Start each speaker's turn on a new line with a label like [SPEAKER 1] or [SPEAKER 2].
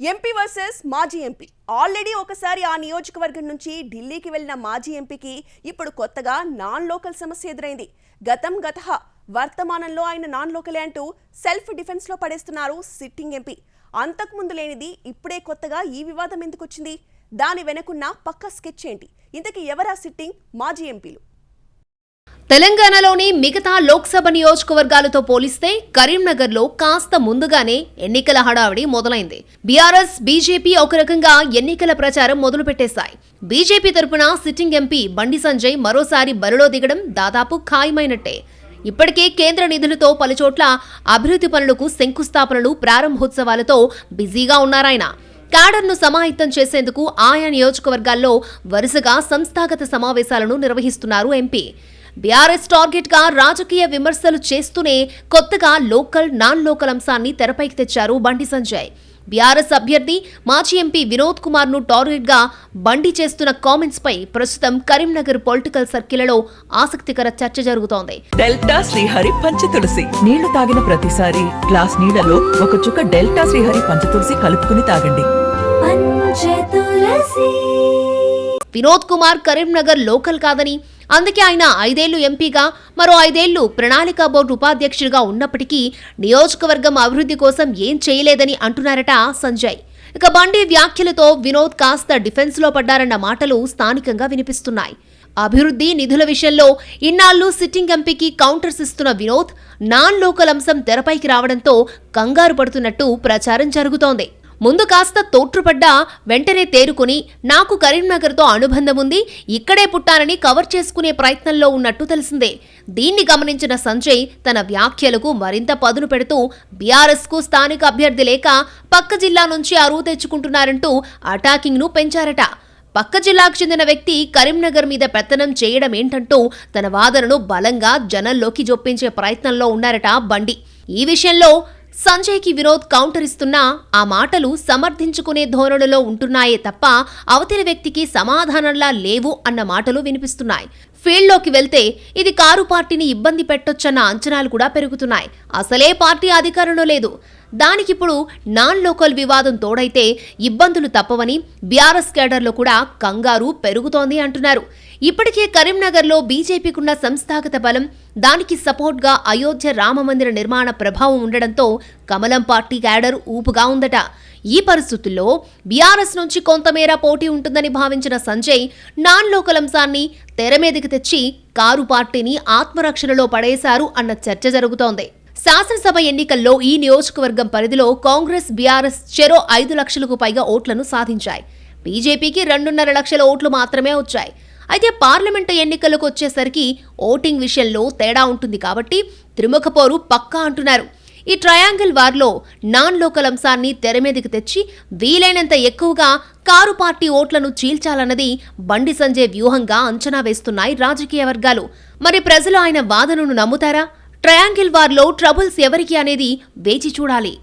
[SPEAKER 1] MP versus మాజీ MP. Already ఒకసారి ఆ నియోజకవర్గం నుంచి ఢిల్లీకి వెళ్ళిన మాజీ ఎంపీకి ఇప్పుడు కొత్తగా నాన్ లోకల్ సమస్య ఎదురైంది. గతం గత వర్తమానంలో ఆయన నాన్ లోకలే అంటూ సెల్ఫ్ డిఫెన్స్లో పడేస్తున్నారు సిట్టింగ్ ఎంపీ. అంతకుముందు లేనిది ఇప్పుడే కొత్తగా ఈ వివాదం ఎందుకు వచ్చింది? దాని వెనకున్న పక్క స్కెచ్ ఏంటి? ఇంతకీ ఎవరా సిట్టింగ్? మాజీ ఎంపీలు.
[SPEAKER 2] తెలంగాణలోని మిగతా లోక్సభ నియోజకవర్గాలతో పోలిస్తే కరీంనగర్లో కాస్త ముందుగానే ఎన్నికల హడావిడి మొదలైంది. బీఆర్ఎస్ బీజేపీ ఒక రకంగా ఎన్నికల ప్రచారం మొదలుపెట్టేశాయి. బీజేపీ తరపున సిట్టింగ్ ఎంపీ బండి సంజయ్ మరోసారి బరిలో దిగడం దాదాపు ఖాయమైనట్టే. ఇప్పటికే కేంద్ర నిధులతో పలుచోట్ల అభివృద్ధి పనులకు శంకుస్థాపనలు ప్రారంభోత్సవాలతో బిజీగా ఉన్నారాయన. క్యాడర్ను సమాహితం చేసేందుకు ఆయా నియోజకవర్గాల్లో వరుసగా సంస్థాగత సమావేశాలను నిర్వహిస్తున్నారు ఎంపీ. బీఆర్ఎస్ టార్గెట్గా రాజకీయ విమర్శలు చేస్తూనే కొత్తగా లోకల్ నాన్ లోకల్ అంశాన్ని తెరపైకి తెచ్చారు బండి సంజయ్. బీఆర్ఎస్ అభ్యర్థి మాజీ ఎంపీ వినోద్ కుమార్ను టార్గెట్గా బండి చేస్తున్న కామెంట్స్ పై ప్రస్తుతం కరీంనగర్ పొలిటికల్ సర్కిళ్ళలో ఆసక్తికర చర్చ జరుగుతోంది.
[SPEAKER 3] డెల్టా శ్రీహరి పంచతులసి నీళ్ళు తాగిన ప్రతిసారి గ్లాస్ నీళ్ళలో ఒక చుక్క డెల్టా శ్రీహరి పంచతులసి కలుపుకుని తాగండి.
[SPEAKER 4] పంచతులసి
[SPEAKER 2] వినోద్ కుమార్ కరీంనగర్ లోకల్ కాదని అందుకే ఆయన ఐదేళ్ళు ఎంపీగా మరో ఐదేళ్ళు ప్రణాళికా బోర్డు ఉపాధ్యక్షుడిగా ఉన్నప్పటికీ నియోజకవర్గం అభివృద్ధి కోసం ఏం చేయలేదని అంటున్నారట సంజయ్. ఇక బండి వ్యాఖ్యలతో వినోద్ కాస్త డిఫెన్స్లో పడ్డారన్న మాటలు స్థానికంగా వినిపిస్తున్నాయి. అభివృద్ధి నిధుల విషయంలో ఇన్నాళ్ళు సిట్టింగ్ ఎంపీకి కౌంటర్స్ ఇస్తున్న వినోద్ నాన్ లోకల్ అంశం తెరపైకి రావడంతో కంగారు పడుతున్నట్టు ప్రచారం జరుగుతోంది. ముందు కాస్త తోట్రుపడ్డా వెంటనే తేరుకుని నాకు కరీంనగర్తో అనుబంధం ఉంది ఇక్కడే పుట్టానని కవర్ చేసుకునే ప్రయత్నంలో ఉన్నట్టు తెలిసిందే. దీన్ని గమనించిన సంజయ్ తన వ్యాఖ్యలకు మరింత పదును పెడుతూ బీఆర్ఎస్కు స్థానిక అభ్యర్థి లేక పక్క జిల్లా నుంచి అరువు తెచ్చుకుంటున్నారంటూ అటాకింగ్ను పెంచారట. పక్క జిల్లాకు చెందిన వ్యక్తి కరీంనగర్ మీద పెత్తనం చేయడం ఏంటంటూ తన వాదనను బలంగా జనంలోకి జొప్పించే ప్రయత్నంలో ఉన్నారట బండి. ఈ విషయంలో సంజయ్కి వినోద్ కౌంటర్ ఇస్తున్నా ఆ మాటలు సమర్థించుకునే ధోరణిలో ఉంటున్నాయే తప్ప అవతలి వ్యక్తికి సమాధానంలా లేవు అన్న మాటలు వినిపిస్తున్నాయి. ఫీల్డ్లోకి వెళ్తే ఇది కారు పార్టీని ఇబ్బంది పెట్టొచ్చన్న అంచనాలు కూడా పెరుగుతున్నాయి. అసలే పార్టీ అధికారంలో లేదు. దానికిప్పుడు నాన్ లోకల్ వివాదం తోడైతే ఇబ్బందులు తప్పవని బీఆర్ఎస్ కేడర్లో కూడా కంగారు పెరుగుతోంది అంటున్నారు. ఇప్పటికే కరీంనగర్లో బీజేపీకున్న సంస్థాగత బలం దానికి సపోర్ట్గా అయోధ్య రామమందిర నిర్మాణ ప్రభావం ఉండడంతో కమలం పార్టీ క్యాడర్ ఊపుగా ఉందట. ఈ పరిస్థితుల్లో బీఆర్ఎస్ నుంచి కొంతమేర పోటీ ఉంటుందని భావించిన సంజయ్ నాన్ లోకల్ అంశాన్ని తెర మీదకి తెచ్చి కారు పార్టీని ఆత్మరక్షణలో పడేశారు అన్న చర్చ జరుగుతోంది. శాసనసభ ఎన్నికల్లో ఈ నియోజకవర్గం పరిధిలో కాంగ్రెస్ బీఆర్ఎస్ చెరో ఐదు లక్షలకు పైగా ఓట్లను సాధించాయి. బీజేపీకి రెండున్నర లక్షల ఓట్లు మాత్రమే వచ్చాయి. అయితే పార్లమెంటు ఎన్నికలకు వచ్చేసరికి ఓటింగ్ విషయంలో తేడా ఉంటుంది కాబట్టి త్రిముఖ పోరు పక్కా అంటున్నారు. ఈ ట్రయాంగిల్ వార్లో నాన్ లోకల్ అంశాన్ని తెర మీదకి తెచ్చి వీలైనంత ఎక్కువగా కారు పార్టీ ఓట్లను చీల్చాలన్నది బండి సంజయ్ వ్యూహంగా అంచనా వేస్తున్నాయి రాజకీయ వర్గాలు. మరి ప్రజలు ఆయన వాదనను నమ్ముతారా? ట్రయాంగిల్ వార్లో ట్రబుల్స్ ఎవరికి అనేది వేచి చూడాలి.